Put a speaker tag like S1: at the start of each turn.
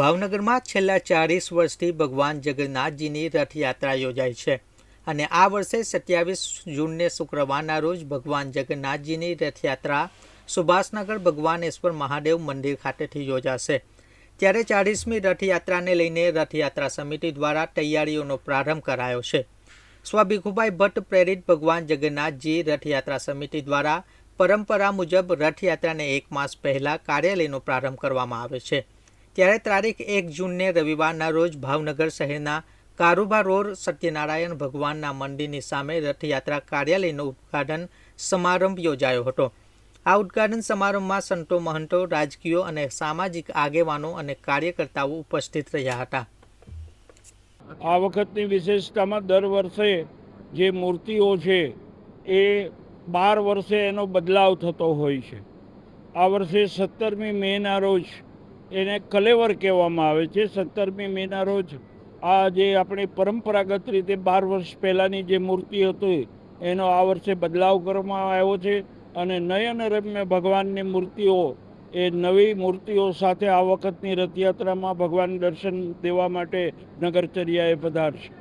S1: ભાવનગરમાં છેલ્લા ચાળીસ વર્ષથી ભગવાન જગન્નાથજીની રથયાત્રા યોજાય છે અને આ વર્ષે સત્યાવીસ જૂનને શુક્રવારના રોજ ભગવાન જગન્નાથજીની રથયાત્રા સુભાષનગર ભગવાનેશ્વર મહાદેવ મંદિર ખાતેથી યોજાશે. ત્યારે ચાળીસમી રથયાત્રાને લઈને રથયાત્રા સમિતિ દ્વારા તૈયારીઓનો પ્રારંભ કરાયો છે. સ્વાભિકુભાઈ ભટ્ટ પ્રેરિત ભગવાન જગન્નાથજી રથયાત્રા સમિતિ દ્વારા પરંપરા મુજબ રથયાત્રાને એક માસ પહેલાં કાર્યાલયનો પ્રારંભ કરવામાં આવે છે. ત્યારે તારીખ એક જૂનને રવિવારના રોજ ભાવનગર શહેરના કારોબાર રોડ સત્યનારાયણ ભગવાનના મંદિરની સામે રથયાત્રા કાર્યાલયનો ઉદ્ઘાટન સમારંભ યોજાયો હતો. આ ઉદ્ઘાટન સમારંભમાં સંતો, મહંતો, રાજકીયો અને સામાજિક આગેવાનો અને કાર્યકર્તાઓ ઉપસ્થિત રહ્યા હતા.
S2: આ વખતની વિશેષતામાં દર વર્ષે જે મૂર્તિઓ છે, એ બાર વર્ષે એનો બદલાવ થતો હોય છે. આ વર્ષે સત્તરમી મેના રોજ એને કલેવર કહેવામાં આવે છે. સત્તરમી મેના રોજ આ જે આપણી પરંપરાગત રીતે બાર વર્ષ પહેલાંની જે મૂર્તિ હતી, એનો આ વર્ષે બદલાવ કરવામાં આવ્યો છે અને નયન રમ્ય ભગવાનની મૂર્તિઓ, એ નવી મૂર્તિઓ સાથે આ વખતની રથયાત્રામાં ભગવાન દર્શન દેવા માટે નગરચર્યાએ પધારશે.